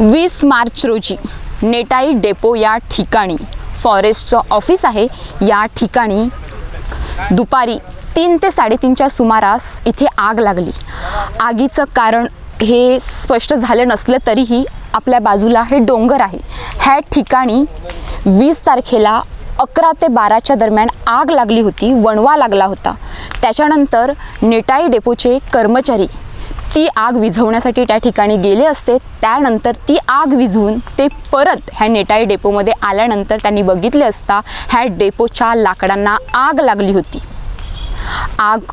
वीस मार्च रोजी नेटाई डेपो या ठिकाणी फॉरेस्टचं ऑफिस आहे. या ठिकाणी दुपारी तीन ते साडेतीनच्या सुमारास इथे आग लागली. आगीचं कारण हे स्पष्ट झालं नसलं तरीही आपल्या बाजूला हे डोंगर आहे. ह्या ठिकाणी वीस तारखेला अकरा ते बाराच्या दरम्यान आग लागली होती वणवा लागला होता. त्याच्यानंतर नेटाई डेपोचे कर्मचारी ती आग विझवण्यासाठी त्या ठिकाणी गेले असते. त्यानंतर ती आग विझवून ते परत ह्या नेटाई डेपोमध्ये आल्यानंतर त्यांनी बघितले असता ह्या डेपोच्या लाकडांना आग लागली होती. आग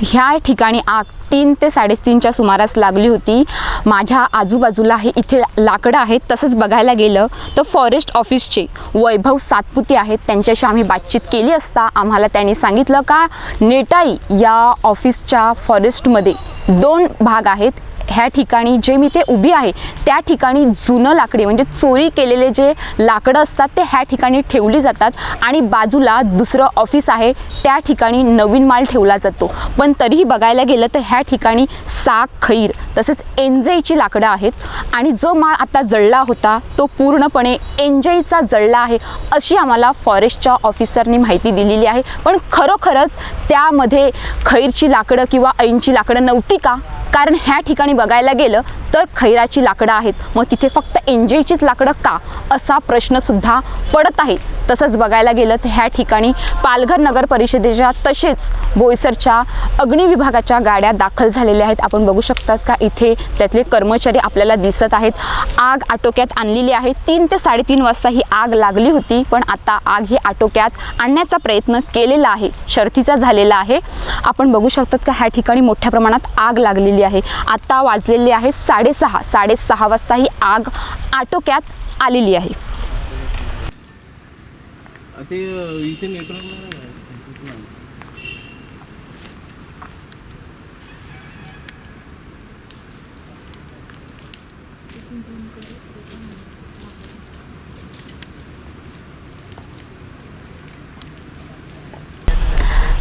ह्या ठिकाणी आग तीन ते साडेतीनच्या सुमारास लागली होती. माझ्या आजूबाजूला हे इथे लाकडं आहेत तसंच बघायला गेलं तर फॉरेस्ट ऑफिसचे वैभव सातपुते आहेत. त्यांच्याशी आम्ही बातचीत केली असता आम्हाला त्यांनी सांगितलं का नेटाई या ऑफिसच्या फॉरेस्टमध्ये दोन भाग आहेत. ह्या ठिकाणी जे मी ते उभी आहे त्या ठिकाणी जुनं लाकडी म्हणजे चोरी केलेले जे लाकडं असतात ते ह्या ठिकाणी ठेवली जातात आणि बाजूला दुसरं ऑफिस आहे त्या ठिकाणी नवीन माल ठेवला जातो. पण तरीही बघायला गेलं तर ह्या ठिकाणी साग खैर तसेच एंजईची लाकडं आहेत आणि जो माळ आता जळला होता तो पूर्णपणे एंजईचा जळला आहे अशी आम्हाला फॉरेस्टच्या ऑफिसरनी माहिती दिलेली आहे. पण खरोखरच त्यामध्ये खैरची लाकडं किंवा ऐनची लाकडं नव्हती का? कारण ह्या ठिकाणी बघायला गेलं तर खैराची लाकडं आहेत. मग तिथे फक्त एंजईचीच लाकडं का? असा प्रश्नसुद्धा पडत आहे. तसंच बघायला गेलं तर ह्या ठिकाणी पालघर नगर परिषदेच्या तसेच बोईसरच्या अग्नि विभागाच्या गाड्या दाखल झालेल्या आहेत. आपण बघू शकतात का? इथे त्यातले कर्मचारी आपल्याला दिसत आहेत. आग आटोक्यात आणलेली आहे. तीन ते साडेतीन वाजता ही आग लागली होती पण आता आग ही आटोक्यात आणण्याचा प्रयत्न केलेला आहे. शर्थीचा झालेला आहे. आपण बघू शकतात का? ह्या ठिकाणी मोठ्या प्रमाणात आग लागलेली आहे. आता वाजलेली आहे साडेसहा साडेसहा वाजता ही आग आटोक्यात आलेली आहे.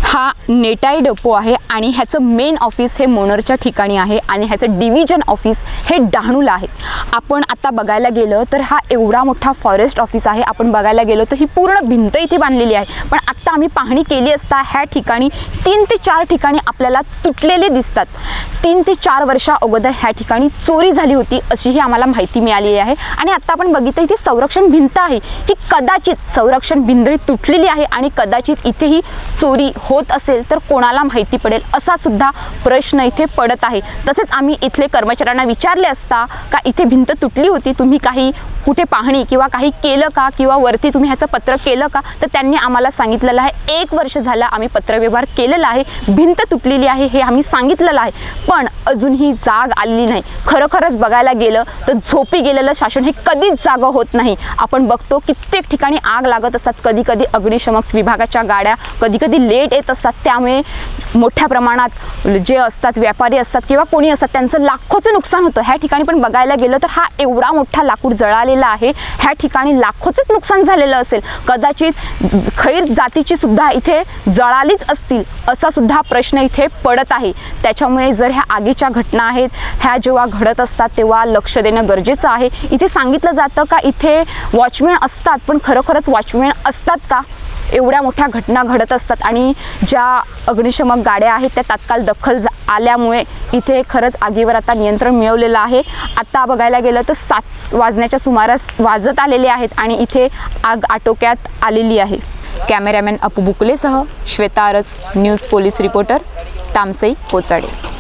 हा नेटाई डेपो आहे आणि ह्याचं मेन ऑफिस हे मोनरच्या ठिकाणी आहे आणि ह्याचं डिव्हिजन ऑफिस हे डहाणूला आहे. आपण आता बघायला गेलं तर हा एवढा मोठा फॉरेस्ट ऑफिस आहे. आपण बघायला गेलो तर ही पूर्ण भिंत इथे बांधलेली आहे. पण आत्ता आम्ही पाहणी केली असता ह्या ठिकाणी तीन ते चार ठिकाणी आपल्याला तुटलेले दिसतात. तीन ते चार वर्षा अगोदर ह्या ठिकाणी चोरी झाली होती अशीही आम्हाला माहिती मिळालेली आहे. आणि आत्ता आपण बघितलं इथे संरक्षण भिंत आहे. ही कदाचित संरक्षण भिंत ही तुटलेली आहे आणि कदाचित इथेही चोरी होत असेल. तर कोणाला माहिती पडेल असा सुद्धा प्रश्न इथे पडत आहे. तसेच आम्ही इथले कर्मचाऱ्यांना विचारले असता का इथे भिंत तुटली होती? तुम्ही काही कुठे पाहणी किंवा काही केलं का? किंवा वरती तुम्ही ह्याचं पत्र केलं का? तर त्यांनी आम्हाला सांगितलेलं आहे. एक वर्ष झालं आम्ही पत्रव्यवहार केलेला आहे. भिंत तुटलेली आहे हे आम्ही सांगितलेलं आहे. पण अजूनही जाग आलेली नाही. खरोखरच बघायला गेलं तर झोपी गेलेलं शासन हे कधीच जागं होत नाही. आपण बघतो कित्येक ठिकाणी आग लागत असतात. कधी कधी अग्निशमक विभागाच्या गाड्या कधी कधी लेट येत असतात. त्यामुळे मोठ्या प्रमाणात जे असतात व्यापारी असतात किंवा कोणी असतात त्यांचं लाखोचं नुकसान होतं. ह्या ठिकाणी पण बघायला गेलं तर हा एवढा मोठा लाकूड जळालेला आहे. ह्या ठिकाणी लाखोचंच नुकसान झालेलं असेल. कदाचित खैर जातीची सुद्धा इथे जळालीच असतील असा सुद्धा प्रश्न इथे पडत आहे. त्याच्यामुळे जर ह्या आगीच्या घटना आहेत ह्या जेव्हा घडत असतात तेव्हा लक्ष देणं गरजेचं आहे. इथे सांगितलं जातं का इथे वॉचमॅन असतात पण खरोखरच वॉचमॅन असतात का? एवढ्या मोठ्या घटना घडत असतात आणि ज्या अग्निशमक गाड्या आहेत त्या तात्काळ दखल आल्यामुळे इथे खरंच आगीवर आता नियंत्रण मिळवलेलं आहे. आत्ता बघायला गेलं तर सात वाजण्याच्या सुमारास वाजत आलेले आहेत आणि इथे आग आटोक्यात आलेली आहे. कॅमेरामॅन अपू बुकलेसह Shweta news police reporter Tamsai कोचाडे.